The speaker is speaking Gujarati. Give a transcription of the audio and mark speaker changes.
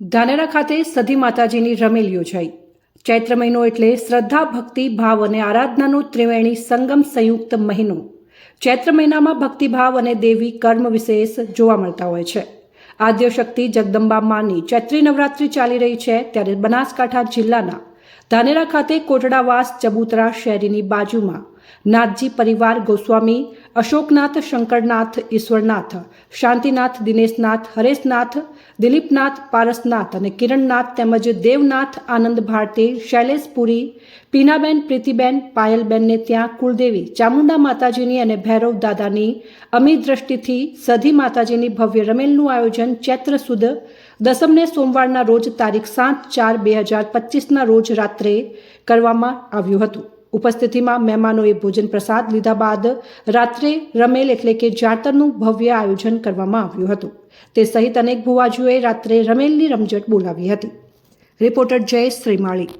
Speaker 1: ધાનેરા ખાતે સધી માતાજીની રમેલ યોજાઈ. ચૈત્ર મહિનો એટલે શ્રદ્ધા, ભક્તિ, ભાવ અને આરાધનાનો ત્રિવેણી સંગમ સંયુક્ત મહિનો. ચૈત્ર મહિનામાં ભક્તિભાવ અને દેવી કર્મ વિશેષ જોવા મળતા હોય છે. આદ્યશક્તિ જગદંબા માની ચૈત્રી નવરાત્રિ ચાલી રહી છે ત્યારે બનાસકાંઠા જિલ્લાના ધાનેરા ખાતે કોટડાવાસ ચબુતરા શેરીની બાજુમાં નાથજી પરિવાર ગોસ્વામી, અશોકનાથ, શંકરનાથ, ઈશ્વરનાથ, શાંતિનાથ, દિનેશનાથ, હરેશનાથ, દિલીપનાથ, પારસનાથ અને કિરણનાથ તેમજ દેવનાથ આનંદ ભારતી, શૈલેષપુરી, પીનાબેન, પ્રીતિબેન, પાયલબેનને ત્યાં કુળદેવી, ચામુંડા માતાજીની અને ભૈરવ દાદાની અમી દ્રષ્ટિથી સધી માતાજીની ભવ્ય રમેલનું આયોજન ચૈત્ર સુદ દસમને સોમવારના રોજ તારીખ સાત ચાર બે હજાર પચીસના રોજ રાત્રે કરવામાં આવ્યું હતું. ઉપસ્થિતિમાં મહેમાનોએ ભોજન પ્રસાદ લીધા બાદ રાત્રે રમેલ એટલે કે જાતરનું ભવ્ય આયોજન કરવામાં આવ્યું હતું. તે સહિત અનેક ભુવાજીઓએ રાત્રે રમેલની રમઝટ બોલાવી હતી. રિપોર્ટર જયેશ શ્રીમાળી.